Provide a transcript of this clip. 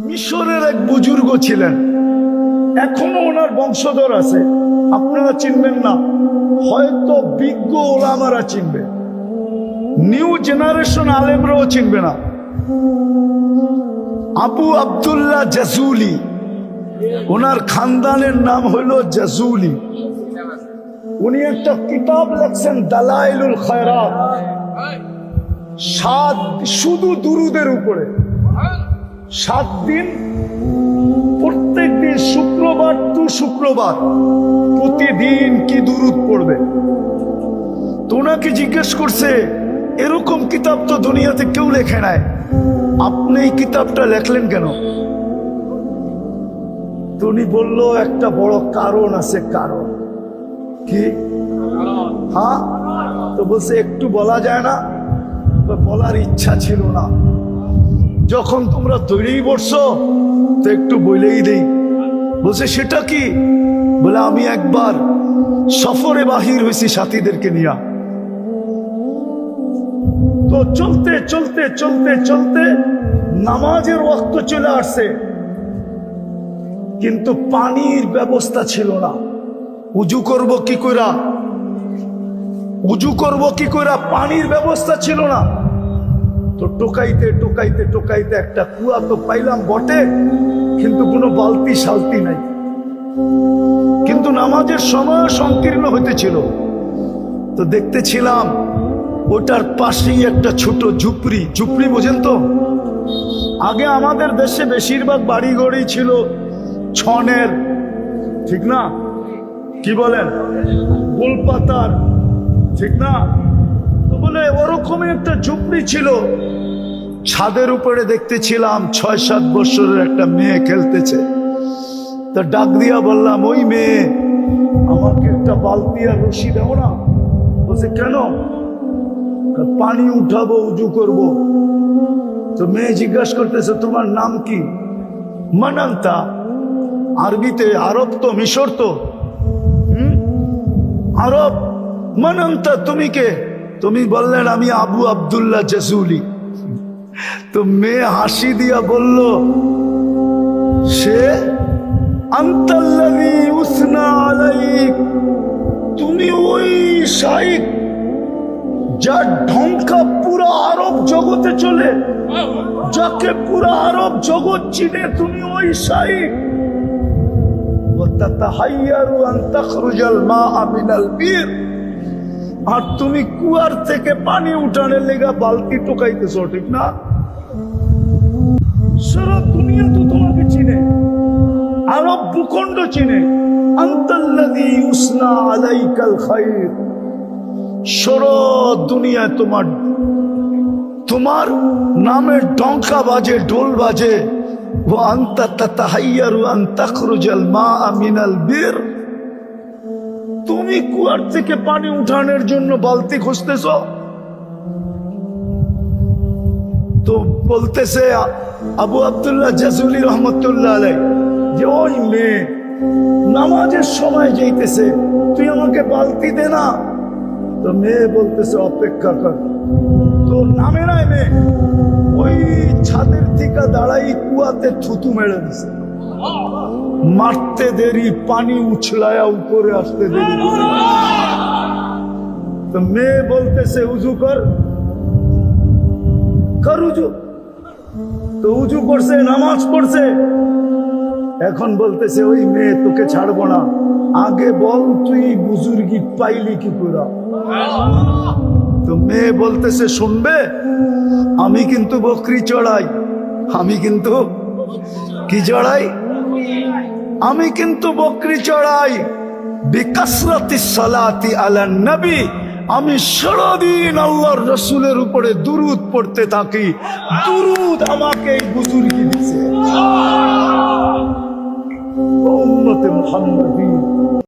মিশরের এক বুজুর্গ ছিলেন। এখনও ওনার বংশধর আছে। আপনারা চিনবেন না। হয়তো বিজ্ঞ ওলামারা চিনবে। নিউ জেনারেশন আলেমরাও চিনবে না। আবু আব্দুল্লাহ জাজুলি। ওনার খানদানের নাম হলো জাজুলি। উনি একটা কিতাব লেখছেন, দালাইলুল খায়রাত। সাত, শুধু দুরুদের উপরে। সাত দিন, প্রত্যেক দিন শুক্রবার টু শুক্রবার, প্রতিদিন কি দুরুদ পড়বে? তো ওনাকে জিজ্ঞেস করছে, এরকম কিতাব তো দুনিয়াতে কেউ লেখে নাই। আপনি এই কিতাবটা লেখলেন কেন? তো উনি বলল, একটা বড় কারণ আছে কারণ। কি? হ্যাঁ? তো বলছে, একটু বলা যায় না? বলার ইচ্ছা ছিল না। যখন তোমরা তৈরি পড়ছো তো একটু বলেই দেই। বলছে, সেটা কি? বলে, আমি একবার সফরে বাহির হয়েছি সাথীদেরকে নিয়ে। তো চলতে চলতে চলতে চলতে নামাজের ওয়াক্ত চলে আসছে। কিন্তু পানির ব্যবস্থা ছিল না। উজু করব কি কইরা? উজু করব কি কইরা? পানির ব্যবস্থা ছিল না। তো টোকাইতে টোকাইতে টোকাইতে একটা কুয়া তো পাইলাম বটে, কিন্তু কোনো বালতি শালতি নাই। কিন্তু নামাজের সময় সংকীর্ণ হইতেছিল। তো দেখতেছিলাম, ওটার পাশেই একটা ছোট ঝুপড়ি। ঝুপড়ি বোঝেন তো? আগে আমাদের দেশে বেশিরভাগ বাড়ি ঘড়ি ছিল ছনের, ঠিক না? কি বলেন? গোলপাতার, ঠিক না? বলে ওরকমই একটা ঝুপড়ি ছিল। ছাদের উপরে দেখতেছিলাম ছয় সাত বছরের একটা মেয়ে খেলতেছে। তো ডাক দিয়া বললাম, ওই মেয়ে, আমাকে একটা বালতি আর রশি দেও না। বলছে, কেন? পানি উঠাবো, উজু করব। তো মেয়ে জিজ্ঞাসা করতেছে, তোমার নাম কি? মানান্তা, আরবিতে আরব তো, মিশর তো? আরব, মানান্তা, তুমি কে? তুমি বললেন আমি আবু আব্দুল্লাহ জসুলি তো মেয়ে হাসি দিয়া বলল সে আন্তাল্লাযী উসনা আলাইক তুমি ওই শাইক যার ঢঙ্কা পুরো আরব জগতে চলে যাকে পুরো আরব জগৎ চিনে তুমি ওই শাইক وتتحير أن تخرج الماء من البير আর তুমি কুয়ার থেকে পানি উঠানের লেগা বালতি টোকাইতেছো, ঠিক না? সারা দুনিয়া তো তোমাকে চিনে, আরব ভূখণ্ড চিনে। তোমার তোমার ডঙ্কা বাজে বাজে। ও মা মিনাল বীর। তুমি কুয়ার থেকে পানি উঠানোর জন্য বালতি খুঁজতেছ? তো বলতেছে আবু আবদুল্লাহ জাজুলি রহমতুল্লাহ আলাই যে, ওই মেয়ে নামাজের সময় যাইতেছে, তুই আমাকে বালতি দে না? তো মেয়ে বলতেছে, অপেক্ষা কর। তো নামে নাই মেয়ে ওই ছাদের থেকে দাঁড়াই কুয়াতে থুতু মেরে দিছে। মারতে দেরি, পানি উছলায়া উপরে আসতে দেরি। তো মেয়ে বলতেছে, উজু কর। কর উজু। তো উজু করছে, নামাজ পড়ছে। এখন বলতেছে, ওই মেয়ে তোকে ছাড়বো না। আগে বল, তুই বুজুর্গি পাইলি কি করে? তো মেয়ে বলতেছে, শুনবে? আমি কিন্তু বকরি চড়াই। আমি কিন্তু কি চড়াই? আমি কিন্তু বকরি চড়াই বিকাশরাতি সালাতি আলা নবী। আমি সারাদিন আল্লাহর রসুলের উপরে দুরুদ পড়তে থাকি। দুরুদ আমাকে বুজুর্গি মুহাম্মাদী।